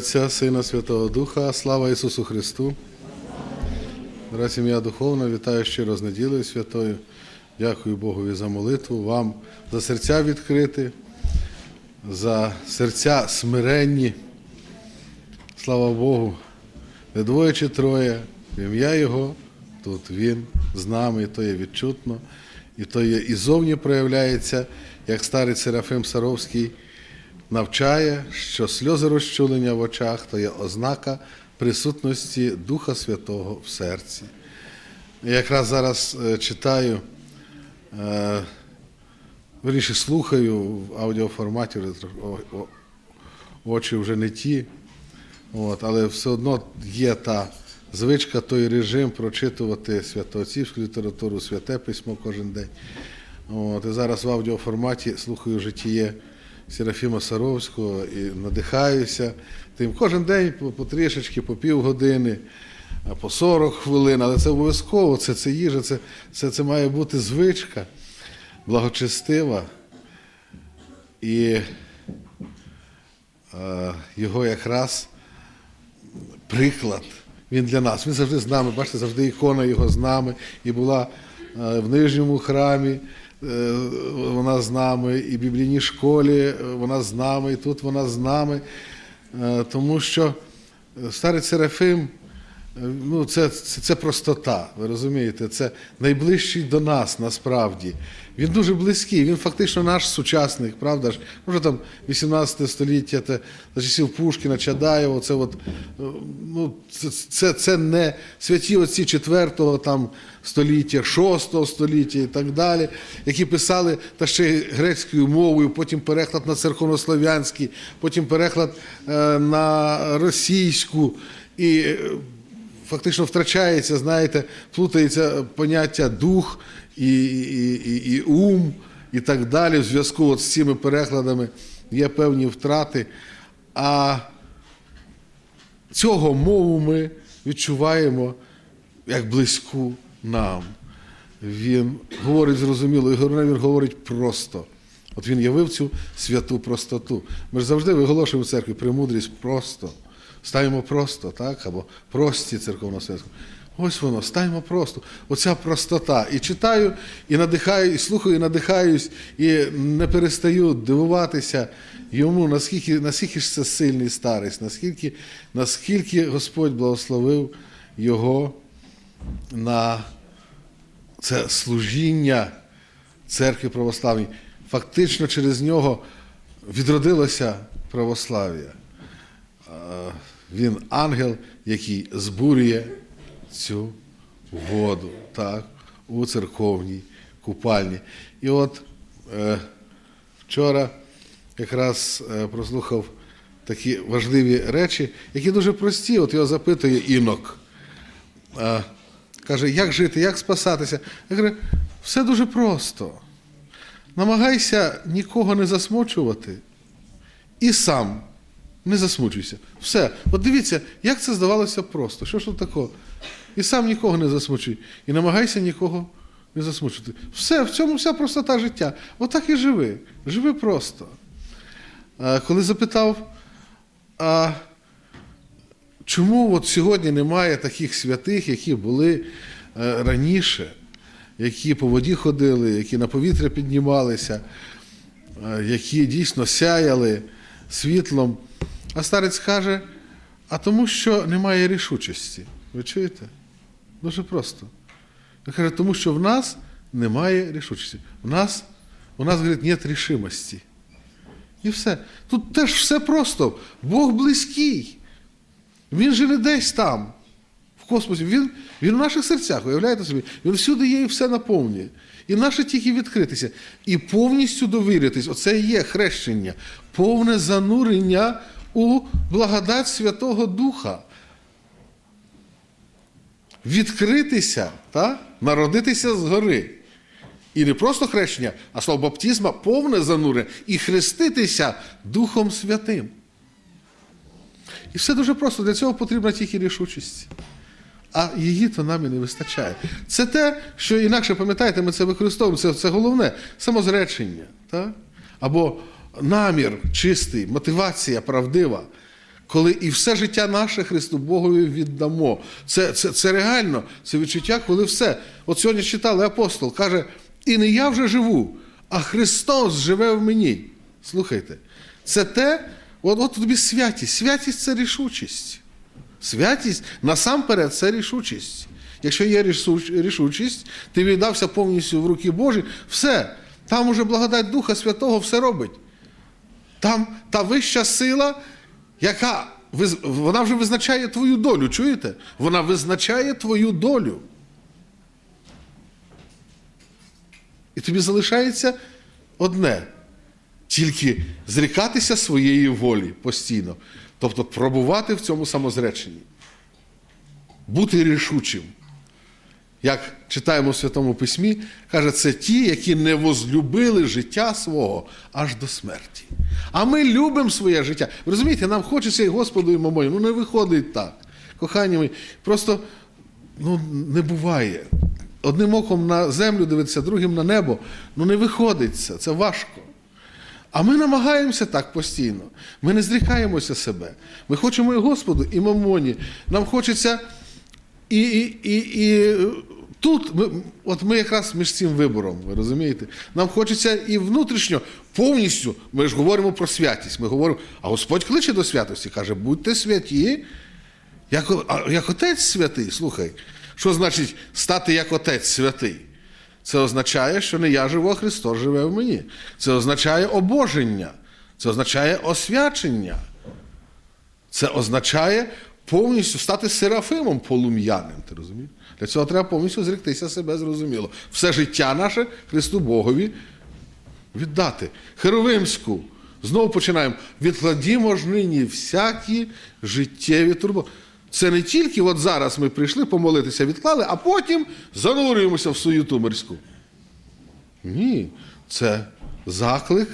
Отця, Сина, Святого Духа, слава Ісусу Христу. Дорога сім'я духовна, вітаю щиро з неділею святою. Дякую Богові за молитву, вам за серця відкрити, за серця смиренні. Слава Богу, не двоє чи троє, ім'я Його, тут Він з нами, і то є відчутно, і то є і зовні проявляється, як старий Серафим Саровський навчає, що сльози розчулення в очах то є ознака присутності Духа Святого в серці. Я якраз зараз е, читаю, е, вірніше слухаю в аудіоформаті, очі вже не ті, от, але все одно є та звичка, той режим прочитувати святоотцівську літературу, святе письмо кожен день. От, і зараз в аудіоформаті слухаю житіє Серафіма Саровського і надихаюся тим. Кожен день по, трішечки, по півгодини, по 40 хвилин, але це обов'язково, це, це їжа, це, це, це має бути звичка благочестива. І е, його якраз приклад. Він для нас. Він завжди з нами. Бачите, завжди ікона його з нами. І була е, в нижньому храмі, вона з нами, і в біблійній школі е, вона з нами, і тут вона з нами. Е, Тому що старий Серафим, е, ну, це, це, це простота, ви розумієте, це найближчий до нас насправді. Він дуже близький, він фактично наш сучасник, правда ж? Може там 18 століття, те, за часів Пушкіна, Чадаєва, це от, е, ну, це, це, це не святі отці 4 там, століття, 6 століття і так далі, які писали та ще грецькою мовою, потім переклад на церковнослов'янський, потім переклад е, на російську. І е, фактично втрачається, знаєте, плутається поняття дух і, і, і, і ум і так далі. В зв'язку от з цими перекладами є певні втрати. А цього мову ми відчуваємо як близьку нам. Він говорить зрозуміло, і він говорить просто. От він явив цю святу простоту. Ми ж завжди виголошуємо в церкві премудрість просто. Ставимо просто, так? Або прості церковно святку. Ось воно, ставимо просто. Оця простота. І читаю, і надихаю, і слухаю, і надихаюсь, і не перестаю дивуватися йому, наскільки, наскільки ж це сильний старець, наскільки, наскільки Господь благословив його на це служіння церкви православній. Фактично через нього відродилося православ'я. Він ангел, який збурює цю воду так, у церковній купальні. І от е, вчора якраз е, прослухав такі важливі речі, які дуже прості. От його запитує інок. Е, каже, як жити, як спасатися? Я кажу, все дуже просто. Намагайся нікого не засмучувати і сам не засмучуйся. Все. От дивіться, як це здавалося просто. Що ж тут такого? І сам нікого не засмучуй. І намагайся нікого не засмучити. Все, в цьому вся простота життя. Отак і живи. Живи просто. Коли запитав, а чому от сьогодні немає таких святих, які були е, раніше, які по воді ходили, які на повітря піднімалися, е, які дійсно сяяли світлом. А старець каже, а тому що немає рішучості. Ви чуєте? Дуже просто. Він каже, тому що в нас немає рішучості. В нас, у нас, говорить, нет рішимості. І все. Тут теж все просто. Бог близький. Він же не десь там, в космосі. Він, він в наших серцях, уявляєте собі? Він всюди є і все наповнює. І наше тільки відкритися. І повністю довіритись. Оце є хрещення, повне занурення у благодать Святого Духа. Відкритися, та? народитися згори. І не просто хрещення, а слово баптизма повне занурення і хреститися Духом Святим. І все дуже просто. Для цього потрібна тільки рішучість. А її то нам і не вистачає. Це те, що інакше, пам'ятаєте, ми це використовуємо, це, це головне самозречення. Так? Або намір чистий, мотивація правдива. коли і все життя наше Христу Богові віддамо. Це, це, це реально, це відчуття, коли все. От сьогодні читали апостол, каже, і не я вже живу, а Христос живе в мені. Слухайте, це те, от, от тобі святість. Святість це рішучість. Святість насамперед це рішучість. Якщо є рішучість, ти віддався повністю в руки Божі, все. Там уже благодать Духа Святого все робить. Там та вища сила, яка вона вже визначає твою долю. Чуєте? Вона визначає твою долю. І тобі залишається одне тільки зрікатися своєї волі постійно. Тобто пробувати в цьому самозреченні, бути рішучим. Як читаємо в Святому Письмі, каже, це ті, які не возлюбили життя свого аж до смерті. А ми любимо своє життя. Ви розумієте, нам хочеться і Господу, і мамою. Ну не виходить так. Кохані мої, просто ну, не буває. Одним оком на землю дивитися, другим на небо. Ну не виходить це, це важко. А ми намагаємося так постійно. Ми не зрікаємося себе. Ми хочемо і Господу, і мамоні. Нам хочеться і, і, і, і тут, ми, от ми якраз між цим вибором, ви розумієте? Нам хочеться і внутрішньо повністю, ми ж говоримо про святість. Ми говоримо, а Господь кличе до святості, каже, будьте святі, як, як отець святий. Слухай, що значить стати як отець святий? Це означає, що не я живу, а Христос живе в мені. Це означає обоження, це означає освячення. Це означає повністю стати серафимом полум'яним. Ти розумієш? Для цього треба повністю зректися себе зрозуміло. Все життя наше Христу Богові віддати. Херовимську. Знову починаємо. Відкладімо ж нині всякі життєві турботи. Це не тільки от зараз ми прийшли помолитися, відклали, а потім занурюємося в суєту мирську. Ні, це заклик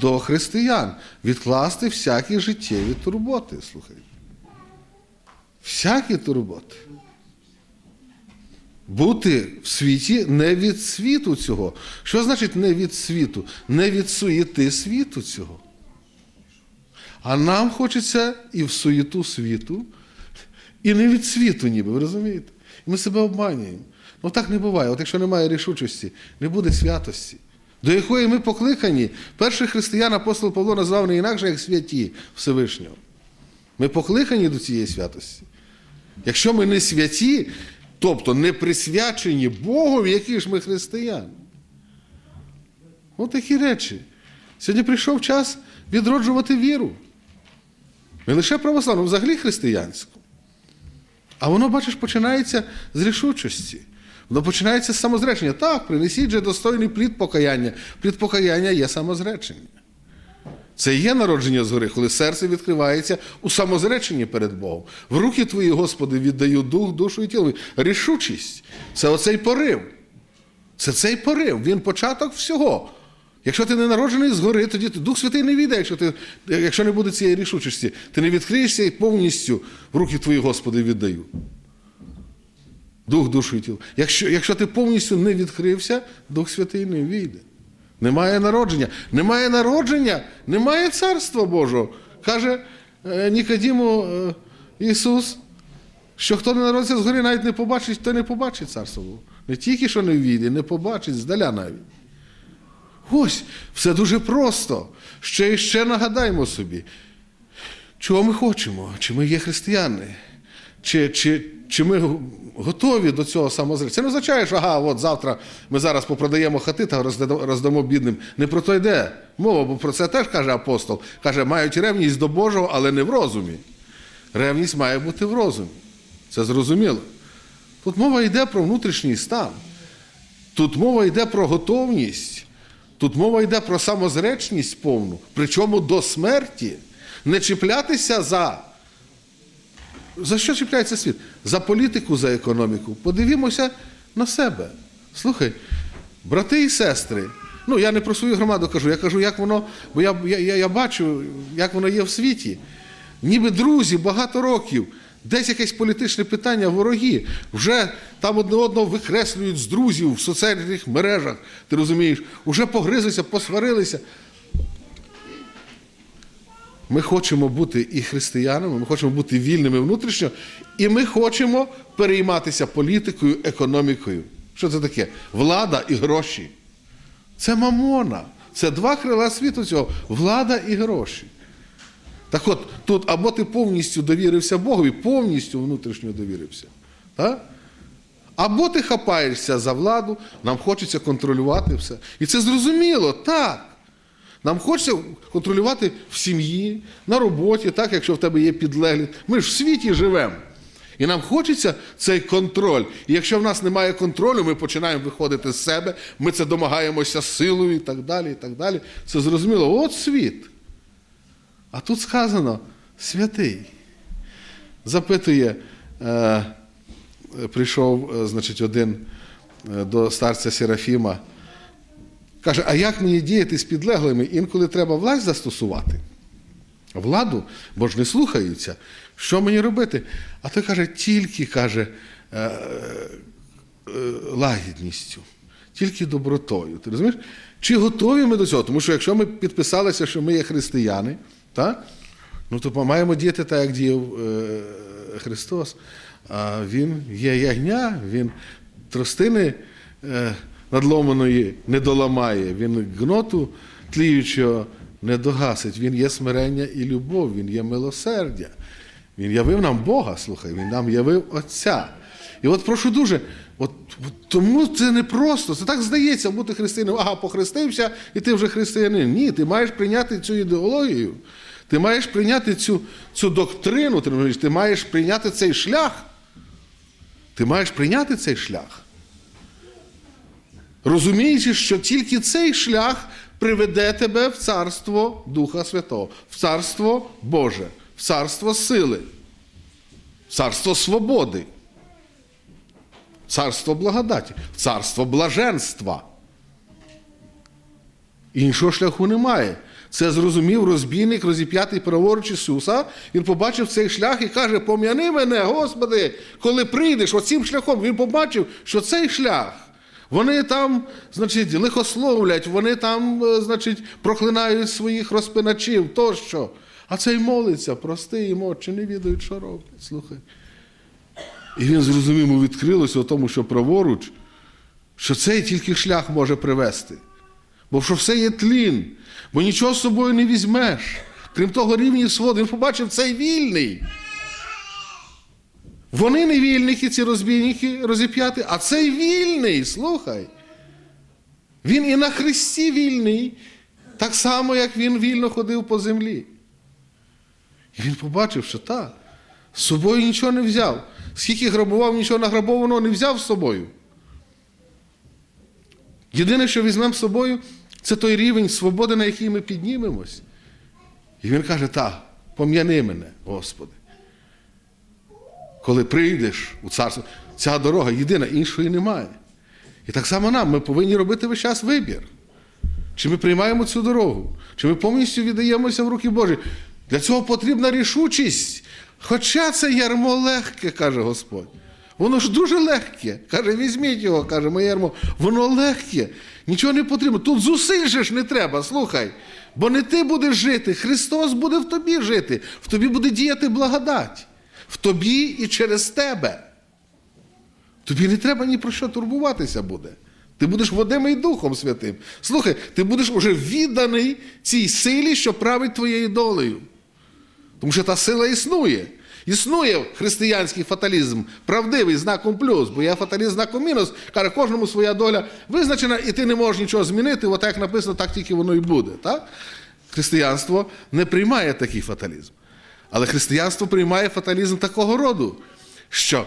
до християн відкласти всякі життєві турботи. Слухайте. Всякі турботи. Бути в світі не від світу цього. Що значить не від світу? Не від суєти світу цього. А нам хочеться і в суєту світу, і не від світу, ніби, ви розумієте? І ми себе обманюємо. Ну так не буває. От якщо немає рішучості, не буде святості. До якої ми покликані, перший християн апостол Павло назвав не інакше, як святі Всевишнього. Ми покликані до цієї святості. Якщо ми не святі, тобто не присвячені Богові, які ж ми християни. Ось такі речі. Сьогодні прийшов час відроджувати віру. Не лише православну, взагалі християнську. А воно, бачиш, починається з рішучості. Воно починається з самозречення. Так, принесіть же достойний плід покаяння. Плід покаяння є самозречення. Це є народження згори, коли серце відкривається у самозреченні перед Богом. В руки твої, Господи, віддаю дух, душу і тіло. Рішучість це оцей порив. Це цей порив. Він початок всього. Якщо ти не народжений згори, тоді Дух Святий не війде, якщо, ти, якщо не буде цієї рішучості. Ти не відкриєшся і повністю в руки твої, Господи, віддаю. Дух, душу і тіло. Якщо, якщо ти повністю не відкрився, Дух Святий не війде. Немає народження. Немає народження, немає царства Божого. Каже е, Нікодіму е, Ісус, що хто не народиться згори, навіть не побачить, то не побачить царство Боже. Не тільки що не війде, не побачить, здаля навіть. Ось, все дуже просто. Ще і ще нагадаємо собі, чого ми хочемо, чи ми є християни, чи, чи, чи ми готові до цього самозречення. Це не означає, що ага, от завтра ми зараз попродаємо хати та роздамо, бідним. Не про то йде мова, бо про це теж каже апостол. Каже, мають ревність до Божого, але не в розумі. Ревність має бути в розумі. Це зрозуміло. Тут мова йде про внутрішній стан. Тут мова йде про готовність. Тут мова йде про самозречність повну, причому до смерті. Не чіплятися за. За що чіпляється світ? За політику, за економіку. Подивімося на себе. Слухай, брати і сестри. Ну, я не про свою громаду кажу, я кажу, як воно, бо я, я, я, бачу, як воно є в світі. Ніби друзі багато років, десь якесь політичне питання, вороги, вже там одне одного викреслюють з друзів в соціальних мережах, ти розумієш, вже погризлися, посварилися. ми хочемо бути і християнами, ми хочемо бути вільними внутрішньо, і ми хочемо перейматися політикою, економікою. Що це таке? Влада і гроші. Це мамона. Це два крила світу цього влада і гроші. Так от, тут або ти повністю довірився Богові, повністю внутрішньо довірився. Так? Або ти хапаєшся за владу, нам хочеться контролювати все. І це зрозуміло, так. Нам хочеться контролювати в сім'ї, на роботі, так, якщо в тебе є підлеглі. Ми ж в світі живемо. І нам хочеться цей контроль. І якщо в нас немає контролю, ми починаємо виходити з себе, ми це домагаємося силою і так далі. і так далі. Це зрозуміло. От світ. А тут сказано святий. Запитує, е, прийшов, е, значить, один е, до старця Серафіма. Каже, а як мені діяти з підлеглими? Інколи треба власть застосувати. Владу, бо ж не слухаються. Що мені робити? А той каже, тільки каже, е, е, лагідністю, тільки добротою. Ти розумієш? Чи готові ми до цього? Тому що якщо ми підписалися, що ми є християни, так? ну то маємо діяти так, як діяв е, Христос. А Він є ягня, він тростини е, надломаної не доламає, він гноту тліючого не догасить. Він є смирення і любов, він є милосердя. Він явив нам Бога, слухай, він нам явив Отця. І от прошу дуже, от, от тому це не просто. Це так здається бути християнином. Ага, похрестився, і ти вже християнин. Ні, ти маєш прийняти цю ідеологію. Ти маєш прийняти цю, цю доктрину, ти, маєш прийняти цей шлях. Ти маєш прийняти цей шлях. Розуміючи, що тільки цей шлях приведе тебе в царство Духа Святого, в царство Боже, в царство сили, в царство свободи, царство благодаті, царство блаженства. Іншого шляху немає. Це зрозумів розбійник, розіп'ятий праворуч Ісуса. Він побачив цей шлях і каже: Пом'яни мене, Господи, коли прийдеш оцим шляхом. Він побачив, що цей шлях. Вони там, значить, лихословлять, вони там, е, значить, проклинають своїх розпиначів тощо. А цей молиться, прости їм, отче, не відають, що роблять. Слухай. І він зрозумів, відкрилося у тому, що праворуч, що цей тільки шлях може привести. Бо що все є тлін, бо нічого з собою не візьмеш. Крім того, рівні своди. Він побачив цей вільний. Вони не вільники, ці розбійники розіп'яти, а цей вільний, слухай. Він і на Христі вільний, так само, як він вільно ходив по землі. І він побачив, що так, з собою нічого не взяв. Скільки грабував, нічого награбованого не взяв з собою. Єдине, що візьмемо з собою, це той рівень свободи, на який ми піднімемось. І він каже: так, пом'яни мене, Господи. Коли прийдеш у царство, ця дорога єдина, іншої немає. І так само нам ми повинні робити весь час вибір. Чи ми приймаємо цю дорогу, чи ми повністю віддаємося в руки Божі. Для цього потрібна рішучість. Хоча це ярмо легке, каже Господь. Воно ж дуже легке. Каже, візьміть його, каже, моє ярмо. Воно легке. Нічого не потрібно. Тут зусиль же ж не треба, слухай. Бо не ти будеш жити, Христос буде в тобі жити, в тобі буде діяти благодать. В тобі і через тебе. Тобі не треба ні про що турбуватися буде. Ти будеш водимий Духом Святим. Слухай, ти будеш уже відданий цій силі, що править твоєю долею. Тому що та сила існує. Існує християнський фаталізм, правдивий знаком плюс, бо є фаталізм знаком мінус. Каже, кожному своя доля визначена, і ти не можеш нічого змінити, от як написано, так тільки воно і буде. Так? Християнство не приймає такий фаталізм. Але християнство приймає фаталізм такого роду, що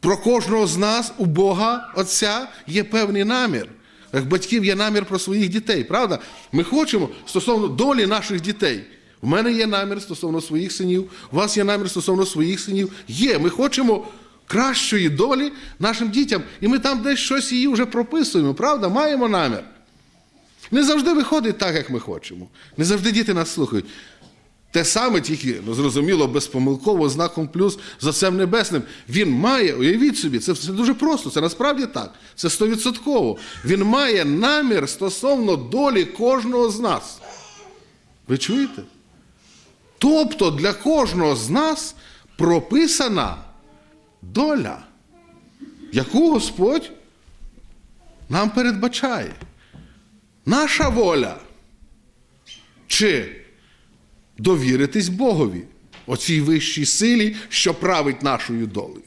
про кожного з нас у Бога Отця є певний намір. Як батьків є намір про своїх дітей, правда? Ми хочемо стосовно долі наших дітей. У мене є намір стосовно своїх синів, у вас є намір стосовно своїх синів. Є. Ми хочемо кращої долі нашим дітям. І ми там десь щось її вже прописуємо, правда? Маємо намір. Не завжди виходить так, як ми хочемо. Не завжди діти нас слухають. Те саме, тільки, ну, зрозуміло, безпомилково, знаком плюс за Отцем Небесним. Він має, уявіть собі, це все дуже просто, це насправді так. Це стовідсотково. Він має намір стосовно долі кожного з нас. Ви чуєте? Тобто для кожного з нас прописана доля, яку Господь нам передбачає. Наша воля. Чи довіритись Богові, оцій вищій силі, що править нашою долею.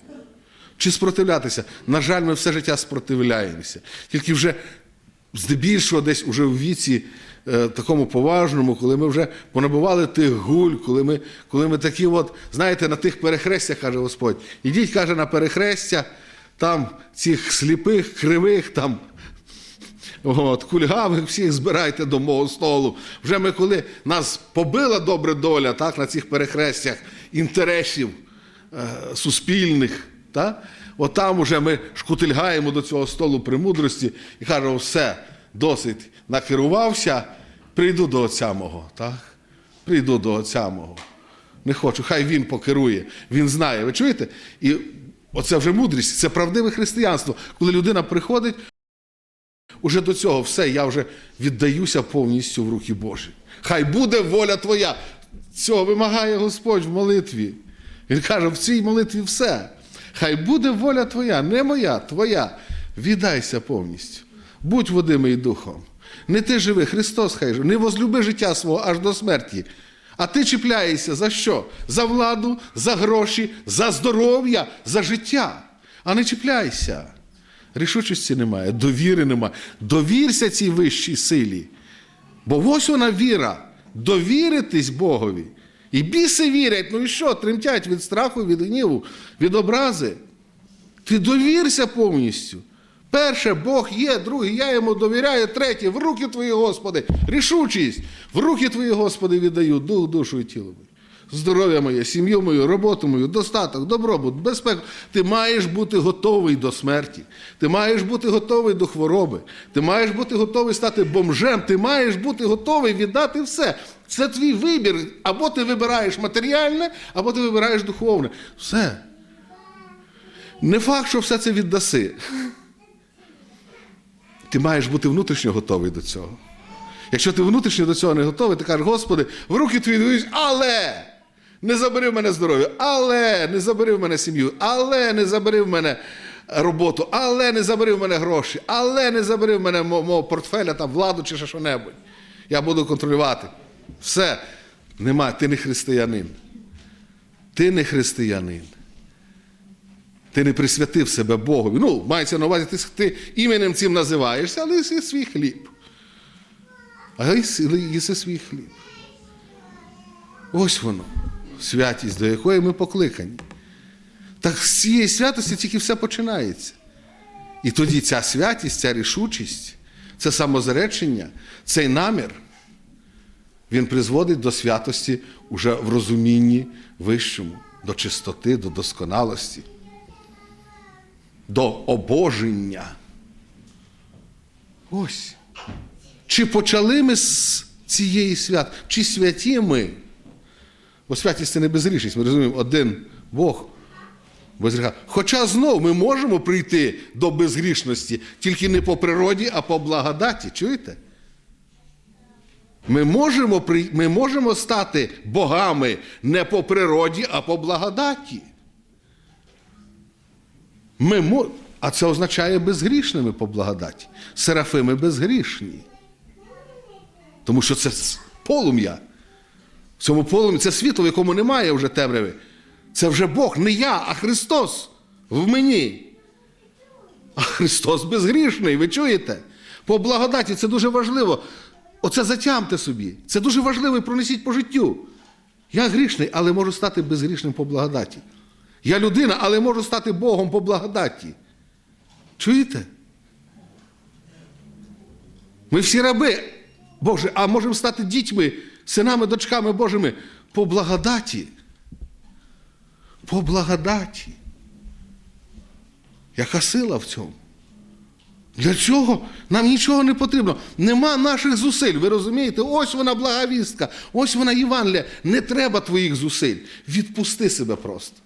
Чи спротивлятися? На жаль, ми все життя спротивляємося. Тільки вже здебільшого десь уже в віці такому поважному, коли ми вже понабували тих гуль, коли ми, коли ми такі, от, знаєте, на тих перехрестях, каже Господь, ідіть, каже, на перехрестя, там цих сліпих, кривих, там От, кульгавих всіх збирайте до мого столу. Вже ми, коли нас побила добра доля так, на цих перехрестях інтересів е, суспільних, так, от там вже ми шкутильгаємо до цього столу премудрості і кажемо, все, досить накерувався, прийду до отця мого. Так? Прийду до отця мого. Не хочу, хай він покерує, він знає. Ви чуєте? І оце вже мудрість, це правдиве християнство, коли людина приходить. Уже до цього все, я вже віддаюся повністю в руки Божі. Хай буде воля твоя. Цього вимагає Господь в молитві. Він каже, в цій молитві все. Хай буде воля твоя, не моя, твоя. Віддайся повністю. Будь водимий духом. Не ти живи, Христос хай живе. Не возлюби життя свого аж до смерті. А ти чіпляєшся за що? За владу, за гроші, за здоров'я, за життя. А не чіпляйся. Рішучості немає, довіри немає. Довірся цій вищій силі. Бо ось вона віра. Довіритись Богові. І біси вірять, ну і що, тремтять від страху, від гніву, від образи. Ти довірся повністю. Перше, Бог є, друге, я йому довіряю, третє, в руки твої, Господи, рішучість, в руки твої, Господи, віддаю дух, душу і тіло. моє. Здоров'я моє, сім'ю мою, роботу мою, достаток, добробут, безпеку. Ти маєш бути готовий до смерті. Ти маєш бути готовий до хвороби. Ти маєш бути готовий стати бомжем. Ти маєш бути готовий віддати все. Це твій вибір. Або ти вибираєш матеріальне, або ти вибираєш духовне. Все. Не факт, що все це віддаси. Ти маєш бути внутрішньо готовий до цього. Якщо ти внутрішньо до цього не готовий, ти кажеш, Господи, в руки твої дивись, але не забери в мене здоров'я, але не забери в мене сім'ю, але не забери в мене роботу, але не забери в мене гроші, але не забери в мене мого портфеля, там, владу чи ще що-небудь. Я буду контролювати. Все. Нема, ти не християнин. Ти не християнин. Ти не присвятив себе Богові. Ну, мається на увазі, ти, ти іменем цим називаєшся, але їси свій хліб. А їси свій хліб. Ось воно, святість, до якої ми покликані. Так з цієї святості тільки все починається. І тоді ця святість, ця рішучість, це самозаречення, цей намір, він призводить до святості уже в розумінні вищому, до чистоти, до досконалості, до обоження. Ось. Чи почали ми з цієї свят, чи святі ми? Бо святість це не безгрішність, ми розуміємо, один Бог без. Хоча знов ми можемо прийти до безгрішності, тільки не по природі, а по благодаті. Чуєте? Ми можемо, ми можемо стати богами не по природі, а по благодаті. Ми мо... А це означає безгрішними по благодаті. Серафими безгрішні. Тому що це полум'я. В цьому полум'ї це світло, в якому немає вже темряви. Це вже Бог, не я, а Христос в мені. А Христос безгрішний, ви чуєте? По благодаті це дуже важливо. Оце затямте собі. Це дуже важливо і пронесіть по життю. Я грішний, але можу стати безгрішним по благодаті. Я людина, але можу стати Богом по благодаті. Чуєте? Ми всі раби, Боже, а можемо стати дітьми, синами, дочками Божими по благодаті. По благодаті. Яка сила в цьому? Для цього нам нічого не потрібно. Нема наших зусиль. Ви розумієте? Ось вона благовістка, ось вона Євангелія. Не треба твоїх зусиль. Відпусти себе просто.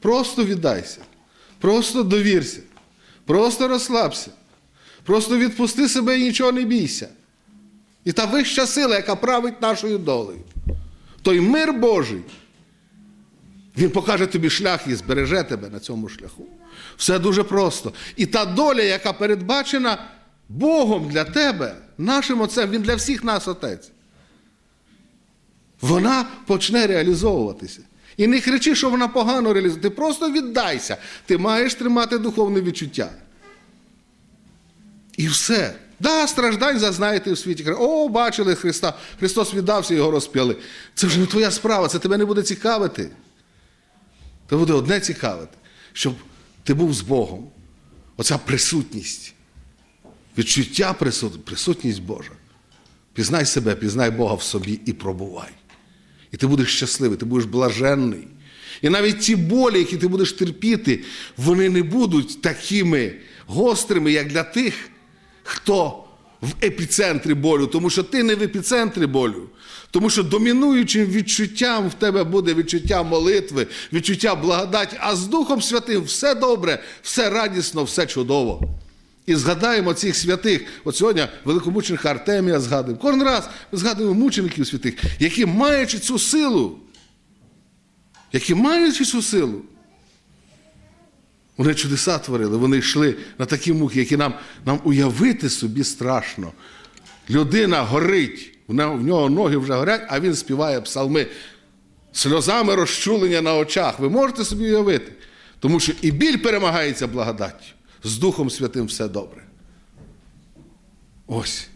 Просто віддайся. Просто довірся. Просто розслабся. Просто відпусти себе і нічого не бійся. І та вища сила, яка править нашою долею. той мир Божий, він покаже тобі шлях і збереже тебе на цьому шляху. Все дуже просто. І та доля, яка передбачена Богом для тебе, нашим отцем, він для всіх нас отець. Вона почне реалізовуватися. І не кричи, що вона погано реалізує. Ти просто віддайся. Ти маєш тримати духовне відчуття. І все. Да, страждань зазнаєте в світі. О, бачили Христа. Христос віддався, його розп'яли. Це вже не твоя справа, це тебе не буде цікавити. Це буде одне цікавити, щоб ти був з Богом. Оця присутність. Відчуття присутність Божа. Пізнай себе, пізнай Бога в собі і пробувай. І ти будеш щасливий, ти будеш блаженний. І навіть ті болі, які ти будеш терпіти, вони не будуть такими гострими, як для тих, хто в епіцентрі болю, тому що ти не в епіцентрі болю. Тому що домінуючим відчуттям в тебе буде відчуття молитви, відчуття благодаті, а з Духом Святим все добре, все радісно, все чудово. І згадаємо цих святих. От сьогодні великомученика Артемія згадуємо. Кожен раз ми згадуємо мучеників святих, які маючи цю силу, які маючи цю силу, вони чудеса творили, вони йшли на такі муки, які нам, нам уявити собі страшно. Людина горить, в нього- ноги вже горять, а він співає псалми сльозами розчулення на очах. Ви можете собі уявити. Тому що і біль перемагається благодаттю. З Духом Святим все добре. Ось.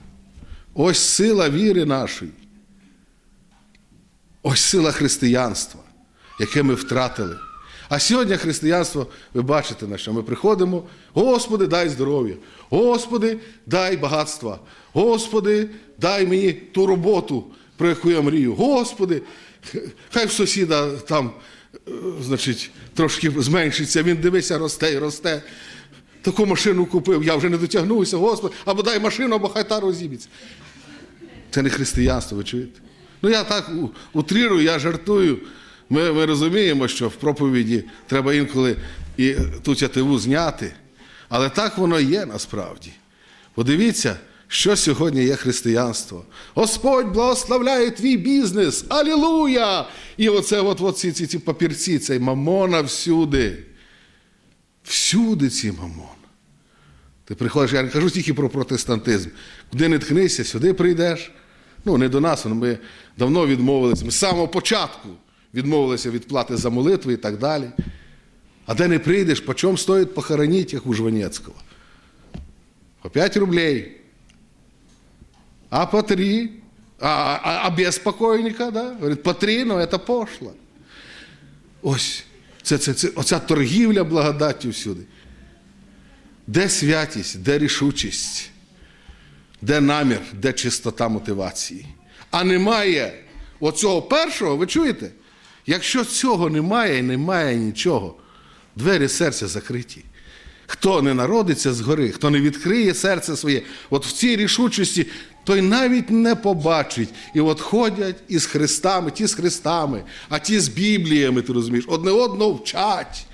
Ось сила віри нашої. Ось сила християнства, яке ми втратили. А сьогодні християнство, ви бачите, на що ми приходимо. Господи, дай здоров'я. Господи, дай багатства. Господи, дай мені ту роботу, про яку я мрію. Господи, хай в сусіда там, е, значить, трошки зменшиться, він дивися, росте і росте. Таку машину купив, я вже не дотягнувся, Господи, або дай машину, або хай та розіб'ється. Це не християнство, ви чуєте? Ну я так у- утрирую, я жартую. Ми, ми розуміємо, що в проповіді треба інколи і ту тятиву зняти. Але так воно є насправді. Подивіться, що сьогодні є християнство. Господь благословляє твій бізнес. Алілуя! І оце от, от ці, ці, ці папірці, цей мамона всюди. Всюди ці мамон. Ти приходиш, я не кажу тільки про протестантизм. Куди не ткнися, сюди прийдеш. Ну, не до нас, але ми давно відмовилися. Ми з самого початку відмовилися від плати за молитви і так далі. А де не прийдеш, по чому стоїть похоронити, як у Жванецького? По 5 рублей. А по 3. А, а, а без покойника, да? Говорить, по 3, ну це пошло. Ось. Це, це, це, оця торгівля благодаттю всюди. Де святість, де рішучість, де намір, де чистота мотивації. А немає оцього першого, ви чуєте? Якщо цього немає і немає нічого, двері серця закриті. Хто не народиться згори, хто не відкриє серце своє, от в цій рішучості, той навіть не побачить. І от ходять із хрестами, ті з хрестами, а ті з Бібліями, ти розумієш, одне одного вчать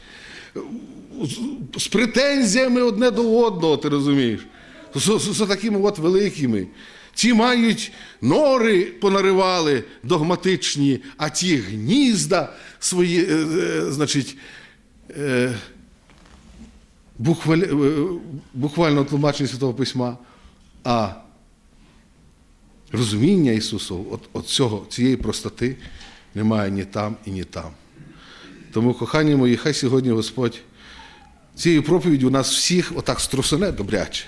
з- претензіями одне до одного, ти розумієш? З, з, з такими от великими. Ті мають нори понаривали догматичні, а ті гнізда свої, е, е, значить, е, букваль, е, буквально тлумачення Святого Письма, а розуміння Ісусу, от, от цього, цієї простоти немає ні там і ні там. Тому, кохані мої, хай сьогодні Господь цією проповіддю у нас всіх отак струсине добряче.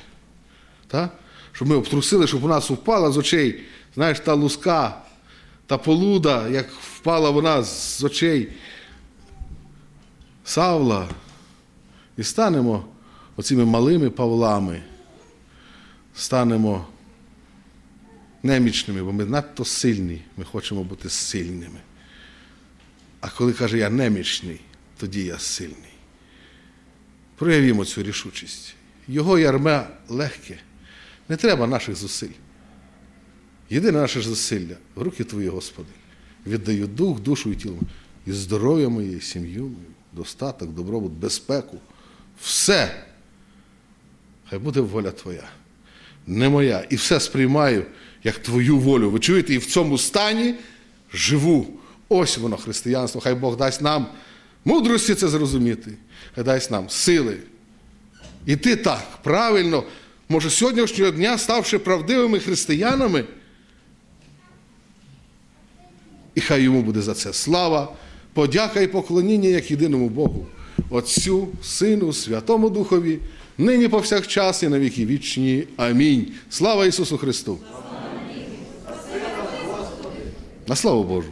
Так? Щоб ми обтрусили, щоб у нас впала з очей, знаєш, та луска, та полуда, як впала вона з очей Савла, і станемо оцими малими павлами, станемо немічними, бо ми надто сильні, ми хочемо бути сильними. А коли каже, я немічний, тоді я сильний. Проявімо цю рішучість. Його ярме легке. Не треба наших зусиль. Єдине наше зусилля в руки Твої, Господи. Віддаю дух, душу і тіло. І здоров'я моє, і сім'ю, мою, достаток, добробут, безпеку. Все. Хай буде воля Твоя, не моя. І все сприймаю як Твою волю. Ви чуєте, і в цьому стані живу. Ось воно християнство. Хай Бог дасть нам мудрості це зрозуміти, хай дасть нам сили. Іти так, правильно, може, сьогоднішнього дня, ставши правдивими християнами, і хай йому буде за це слава, подяка і поклоніння як єдиному Богу, Отцю, Сину, Святому Духові, нині повсякчас і на віки вічні. Амінь. Слава Ісусу Христу! На славу Божу!